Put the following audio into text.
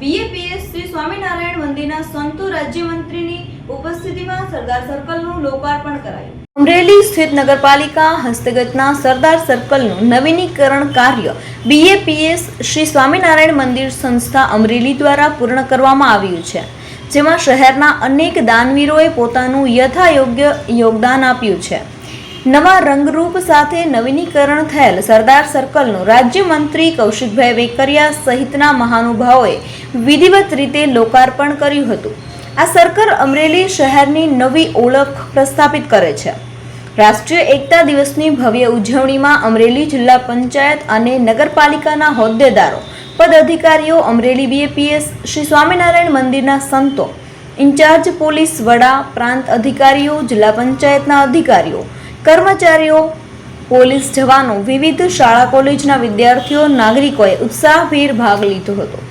BAPS Shri Swaminarayan મંદિરના સંતો રાજ્યમંત્રીની ઉપસ્થિતિમાં સરદાર સર્કલનું લોકાર્પણ કરાયું. અમરેલી સ્થિત નગરપાલિકા હસ્તગતના સરદાર સર્કલનું નવીનીકરણ કાર્ય બીએપીએસ શ્રી સ્વામિનારાયણ મંદિર સંસ્થા અમરેલી દ્વારા પૂર્ણ કરવામાં આવ્યું છે. જેમાં શહેરના અનેક દાનવીરોએ પોતાનું યથાયોગ્ય યોગદાન આપ્યું છે. નવા રંગરૂપ સાથે નવીનીકરણ થયેલ સરદાર સર્કલનું રાજ્યમંત્રી કૌશિકભાઈ વેકરિયા સહિતના મહાનુભાવોએ વિધિવત રીતે લોકાર્પણ કર્યું હતું. આ સર્કલ અમરેલી શહેરની નવી ઓળખ પ્રસ્થાપિત કરે છે. રાષ્ટ્રીય એકતા દિવસની ભવ્ય ઉજવણીમાં અમરેલી જિલ્લા પંચાયત અને નગરપાલિકાના હોદ્દેદારો પદ અધિકારીઓ અમરેલી બીએપીએસ શ્રી સ્વામિનારાયણ મંદિરના સંતો, ઇન્ચાર્જ પોલીસ વડા, પ્રાંત અધિકારીઓ, જિલ્લા પંચાયતના અધિકારીઓ કર્મચારીઓ પોલીસ જવાનો વિવિધ શાળા કોલેજના વિદ્યાર્થીઓ નાગરિકોએ ઉત્સાહભેર ભાગ લીધો હતો.